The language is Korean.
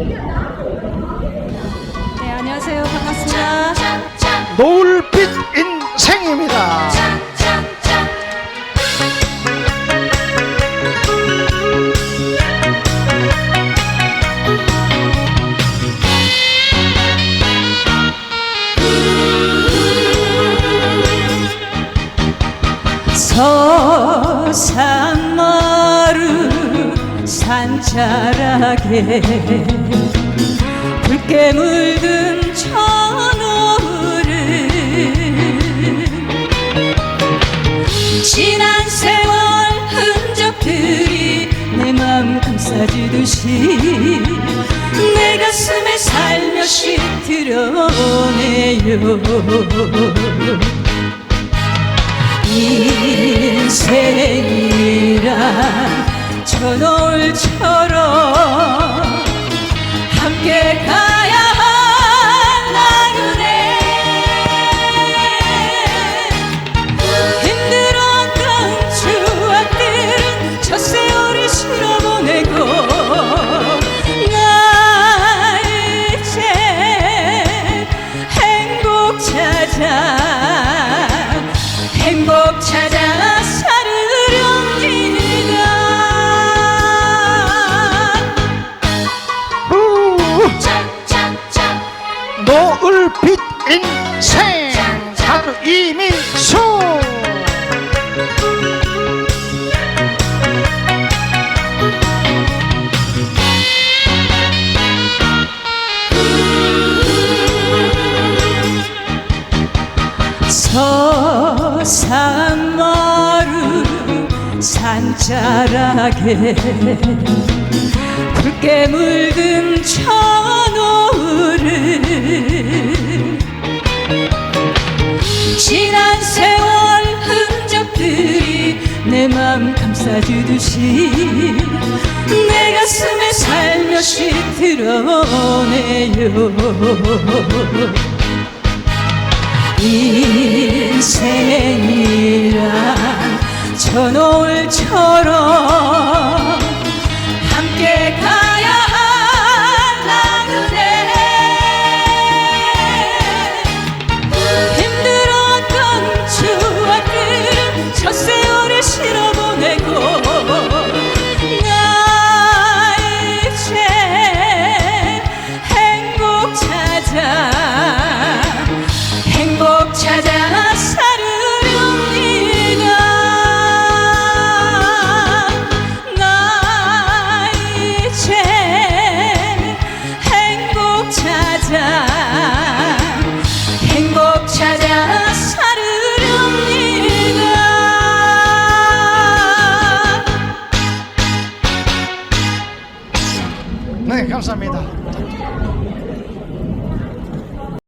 네, 안녕하세요. 반갑습니다. 노을빛 인생입니다. 서산 자락에 붉게 물든 천오를 지난 세월 흔적들이 내맘 감싸주듯이 내 가슴에 살며시 드러내요. 인생이 란저 노을처럼 함께 가 인생 가수 이민수. 서산마루 산자락에 붉게 물든 천오를 내 맘 감싸주듯이 내 가슴에 살며시 드러내요. 인생이 네 감사합니다.